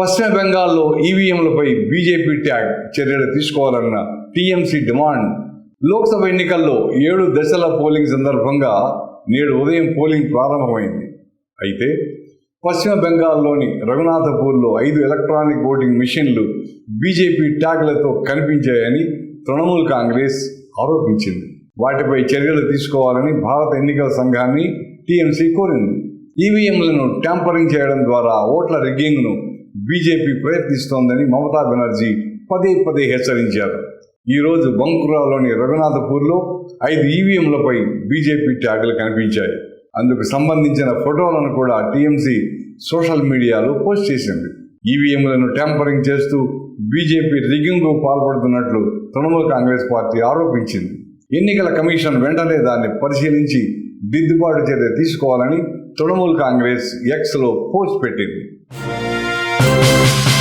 పశ్చిమ బెంగాల్లో ఈవీఎంలపై BJP tag చర్యలు తీసుకోవాలన్న టీఎంసీ డిమాండ్. లోక్సభ ఎన్నికల్లో ఏడు దశల పోలింగ్ సందర్భంగా నేడు ఉదయం పోలింగ్ ప్రారంభమైంది. అయితే పశ్చిమ బెంగాల్లోని రఘునాథపూర్లో ఐదు ఎలక్ట్రానిక్ ఓటింగ్ మిషన్లు బీజేపీ ట్యాగ్లతో కనిపించాయని తృణమూల్ కాంగ్రెస్ ఆరోపించింది. వాటిపై చర్యలు తీసుకోవాలని భారత ఎన్నికల సంఘాన్ని టీఎంసీ కోరింది. ఈవీఎంలను ట్యాంపరింగ్ చేయడం ద్వారా ఓట్ల రిగ్గింగ్ను బీజేపీ ప్రయత్నిస్తోందని మమతా బెనర్జీ పదే పదే హెచ్చరించారు. ఈరోజు బంకురాలోని రఘునాథపూర్లో ఐదు ఈవీఎంలపై బీజేపీ ట్యాగులు కనిపించాయి. అందుకు సంబంధించిన ఫోటోలను కూడా టీఎంసీ సోషల్ మీడియాలో పోస్ట్ చేసింది. ఈవీఎంలను ట్యాంపరింగ్ చేస్తూ బీజేపీ రిగ్గింగ్కు పాల్పడుతున్నట్లు తృణమూల్ కాంగ్రెస్ పార్టీ ఆరోపించింది. ఎన్నికల కమిషన్ వెంటనే దాన్ని పరిశీలించి దిద్దుబాటు చర్య తీసుకోవాలని తృణమూల్ కాంగ్రెస్ ఎక్స్లో పోస్ట్ పెట్టింది. Thank